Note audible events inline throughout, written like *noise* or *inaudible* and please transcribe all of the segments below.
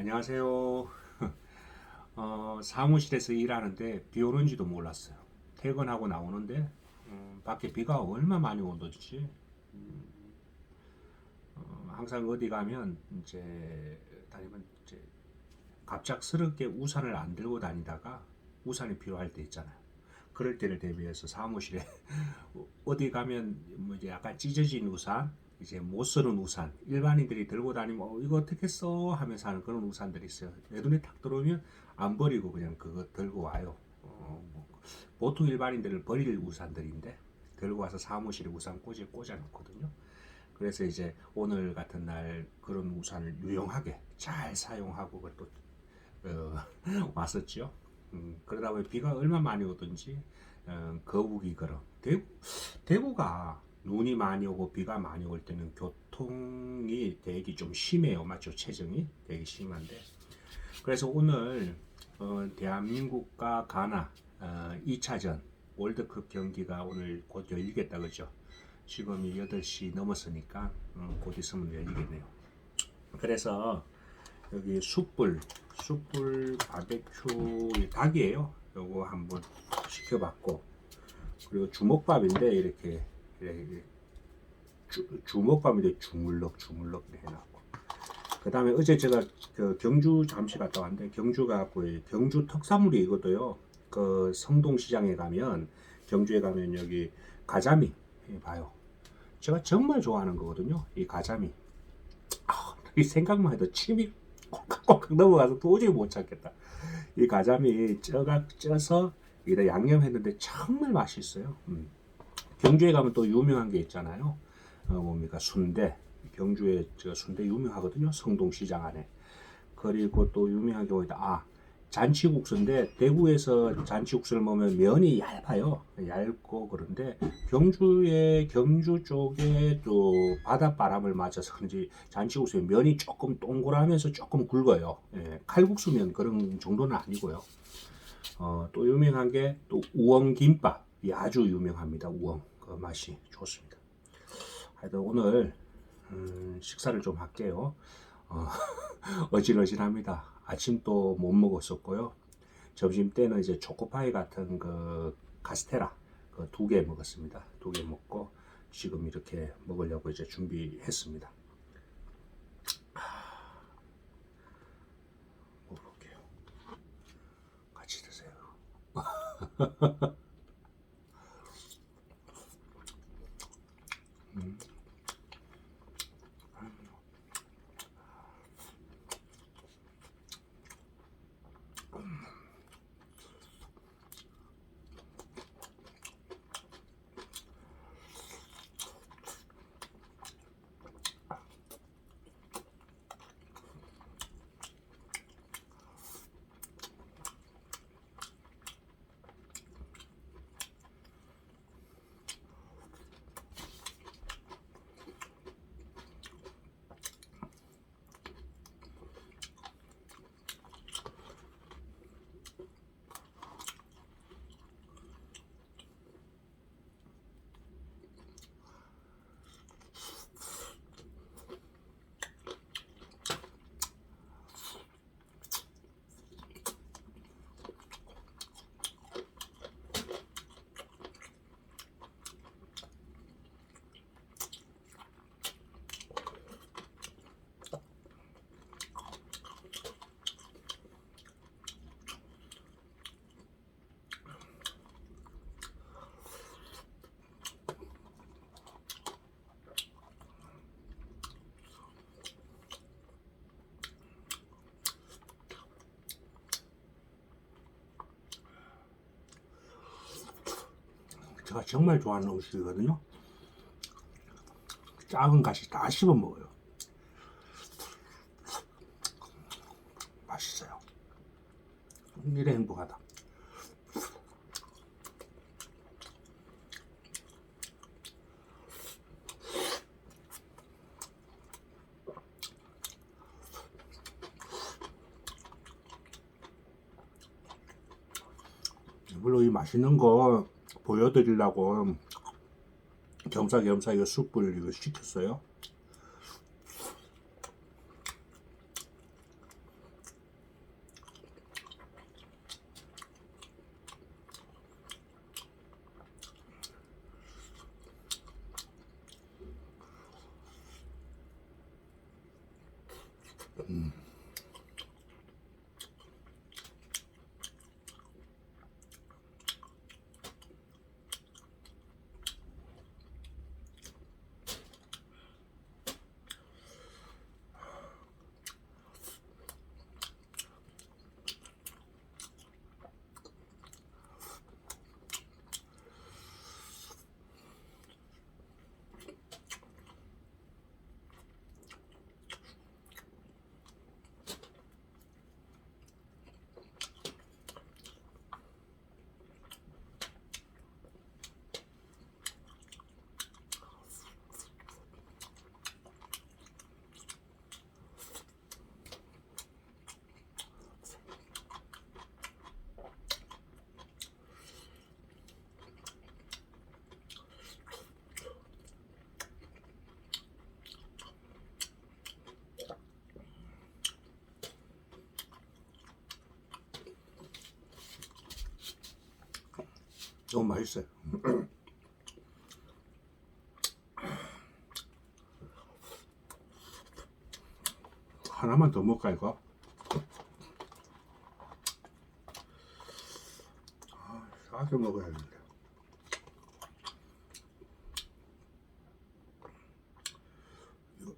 안녕하세요. *laughs* 어, 사무실에서 일하는데 비 오는지도 몰랐어요. 퇴근하고 나오는데 음, 밖에 비가 얼마 많이 오던지 음, 어, 항상 어디 가면 이제 다니면 이제 갑작스럽게 우산을 안 들고 다니다가 우산이 필요할 때 있잖아요. 그럴 때를 대비해서 사무실에 *laughs* 어디 가면 뭐 이제 약간 찢어진 우산, 이제 못 쓰는 우산, 일반인들이 들고 다니면 어, 이거 어떻게 써 하면서 하는 그런 우산들이 있어요. 내 눈에 탁 들어오면 안 버리고 그냥 그거 들고 와요. 어, 뭐 보통 일반인들은 버릴 우산들인데 들고 와서 사무실에 우산 꽂이 꽂아 놓거든요. 그래서 이제 오늘 같은 날 그런 우산을 유용하게 잘 사용하고 또 어, *laughs* 왔었죠. 음, 그러다 보니 비가 얼마 많이 오든지 어, 거북이 걸어 대구, 대구가 눈이 많이 오고 비가 많이 올 때는 교통이 되게 좀 심해요. 맞죠? 체증이 되게 심한데. 그래서 오늘 어, 대한민국과 가나 어, 2차전 월드컵 경기가 오늘 곧 열리겠다. 그죠? 지금이 8시 넘었으니까 음, 곧 있으면 열리겠네요. 그래서 여기 숯불 숯불 바베큐 닭이에요. 요거 한번 시켜봤고 그리고 주먹밥인데 이렇게 주, 주먹밥인데 주물럭 주물럭 해놨고 그 다음에 어제 제가 그 경주 잠시 갔다 왔는데 경주 가고 경주 특산물이 이것도요. 그 성동시장에 가면 경주에 가면 여기 가자미 봐요. 제가 정말 좋아하는 거거든요. 이 가자미. 아, 이 생각만 해도 침이 꽉꽉 넘어가서 도저히 못 찾겠다. 이 가자미 쪄가 쪄서 이다 양념했는데 정말 맛있어요. 음. 경주에 가면 또 유명한 게 있잖아요. 어, 뭡니까 순대. 경주에 저 순대 유명하거든요. 성동시장 안에. 그리고 또 유명한 게 어디다 아 잔치국수인데 대구에서 잔치국수를 먹으면 면이 얇아요. 얇고 그런데 경주에 경주 쪽에 또 바닷바람을 맞아서 그런지 잔치국수의 면이 조금 동그라면서 조금 굵어요. 예, 칼국수면 그런 정도는 아니고요. 어, 또 유명한 게 또 우엉 김밥 이 아주 유명합니다. 우엉 그 맛이 좋습니다. 하여튼 오늘 음, 식사를 좀 할게요. 어, *laughs* 어질어질합니다. 아침도 못 먹었었고요. 점심 때는 이제 초코파이 같은 그 카스테라 그 두 개 먹었습니다. 두 개 먹고 지금 이렇게 먹으려고 이제 준비했습니다. 하, 먹어볼게요. 같이 드세요. *laughs* 제가 정말 좋아하는 음식이거든요. 작은 가시 다 씹어 먹어요. 맛있어요. 이래 행복하다. 물론 이 맛있는 거 보여드리려고 겸사겸사 이거 숯불 이거 시켰어요. 너무 맛있어요. *clears throat* 하나만 더 먹을까 이거? 아, 싸게 먹어야겠는데. 이거,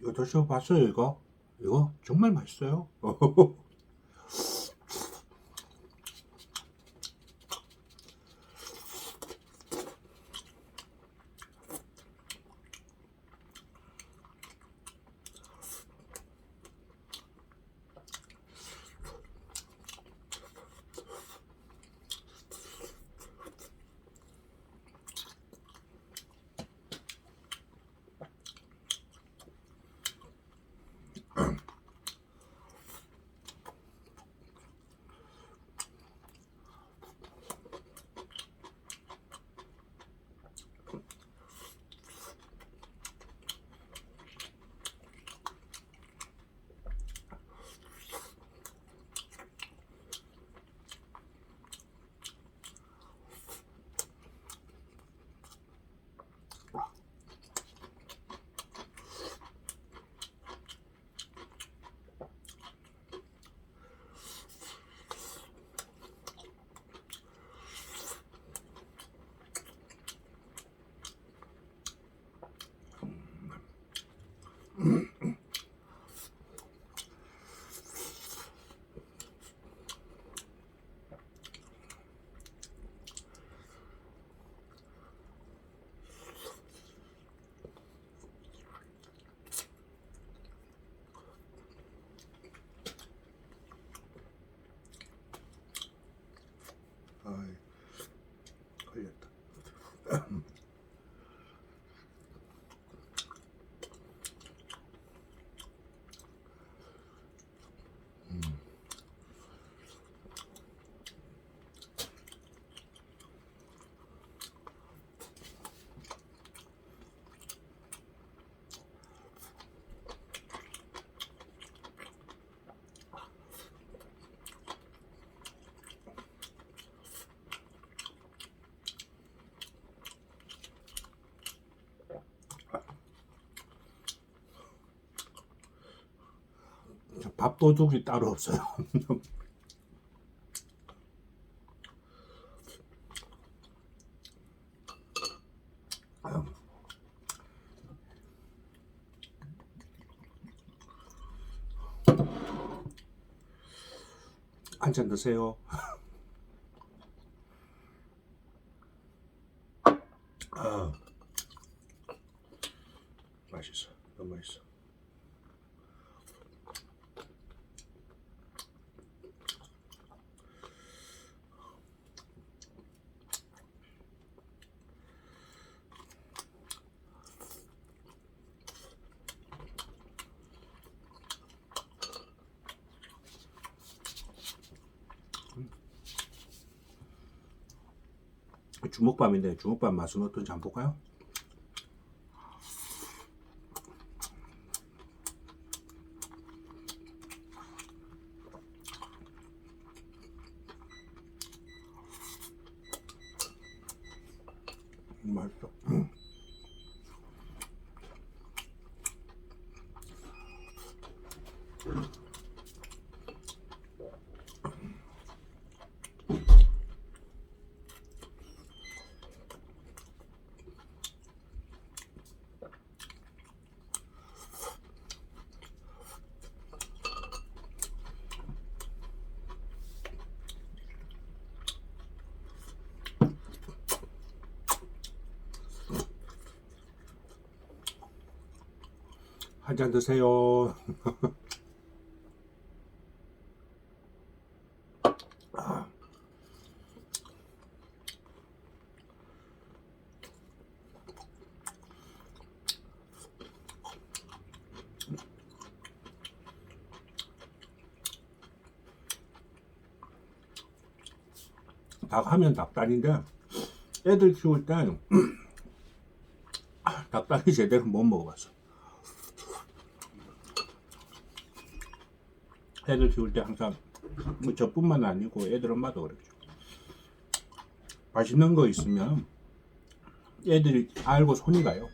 이거 드셔봤어요 이거? 이거 정말 맛있어요. *laughs* 밥도둑이 따로 없어요. *laughs* 한 잔 드세요. *laughs* 아, 맛있어. 너무 맛있어. 주먹밥인데 주먹밥 맛은 어떤지 한번 볼까요? 음, 맛있어. 한 잔 드세요. *laughs* 닭 하면 닭다리인데 애들 키울 때 *clears throat* 닭다리 제대로 못 먹어봤어. 애들 키울 때 항상 뭐 저뿐만 아니고 애들 엄마도 그랬죠. 맛있는 거 있으면 애들이 알고 손이 가요.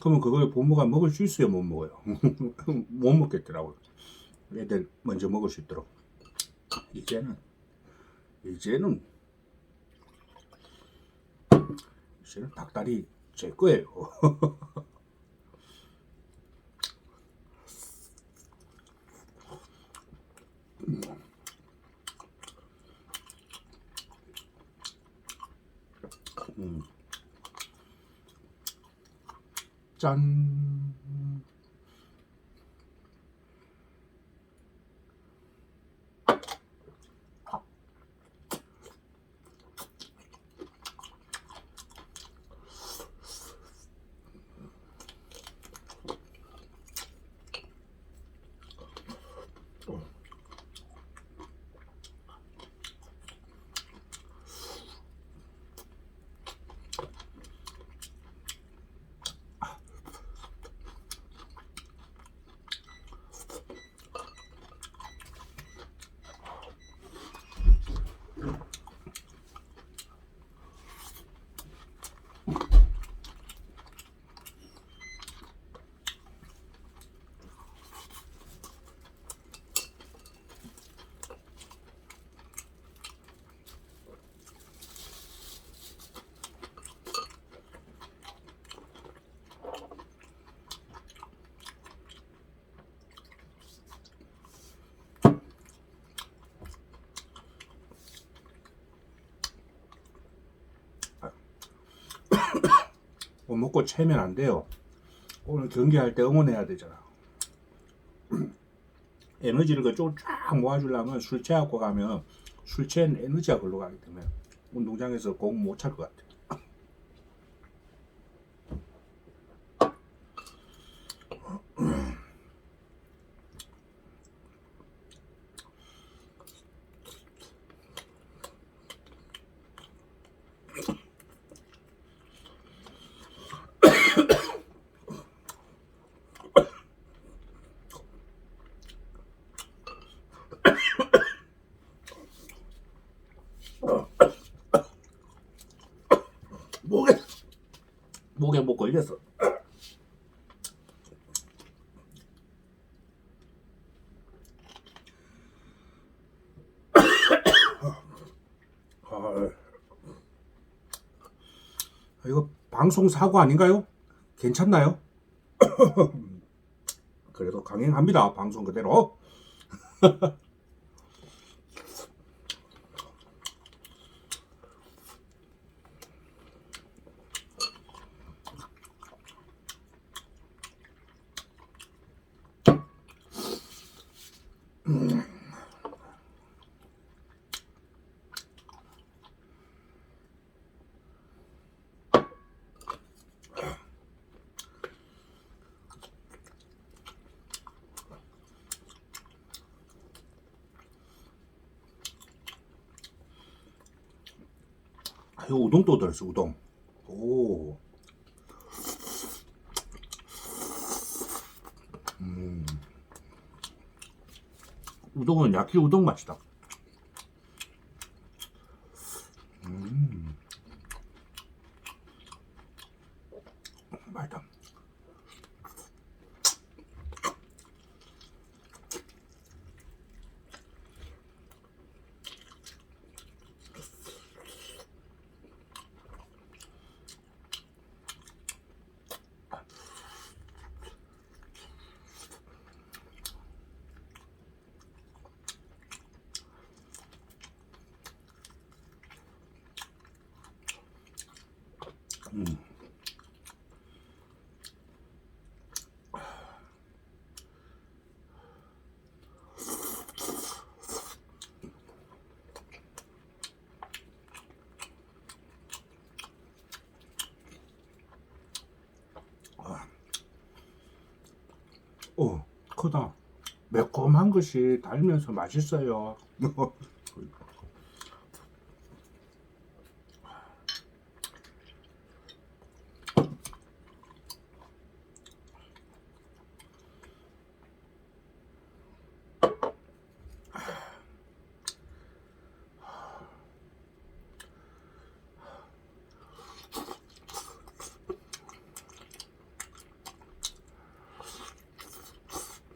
그러면 그걸 부모가 먹을 수 있어요, 못 먹어요. *laughs* 못 먹겠더라고요. 애들 먼저 먹을 수 있도록. 이제는 이제는 이제는 닭다리 제 거예요. *laughs* 真 먹고 채면 안 돼요. 오늘 경기할 때 응원해야 되잖아. *clears throat* 에너지를 그쫙 모아주려면 술 취하고 가면 술 취한 에너지가 걸로 가기 때문에 운동장에서 공 못 찰 것 같아. 목에 목에 뭐 걸렸어. 아, 이거 방송 사고 아닌가요? 괜찮나요? *coughs* 그래도 강행합니다. 방송 그대로. *laughs* 이거 우동 또 들었어 우동. 오. 음. 우동은 야끼 우동 맛이다. 음. 맛있다. 크다. 매콤한 것이 달면서 맛있어요. *laughs*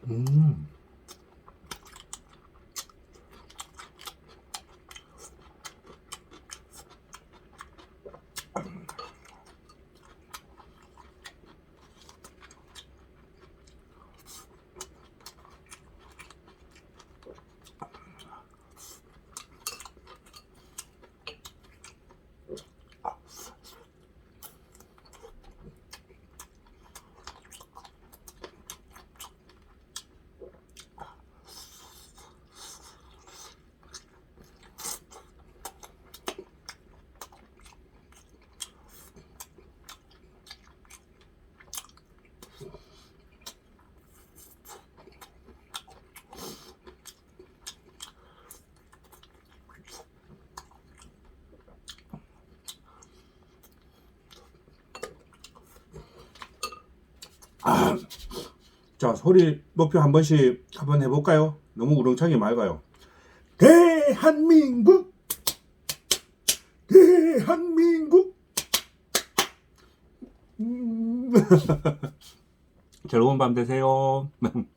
음. 자, 소리 높이 한 번씩 한번 해볼까요? 너무 우렁차게 맑아요. 대한민국! 대한민국! 음. *laughs* 즐거운 밤 되세요. *laughs*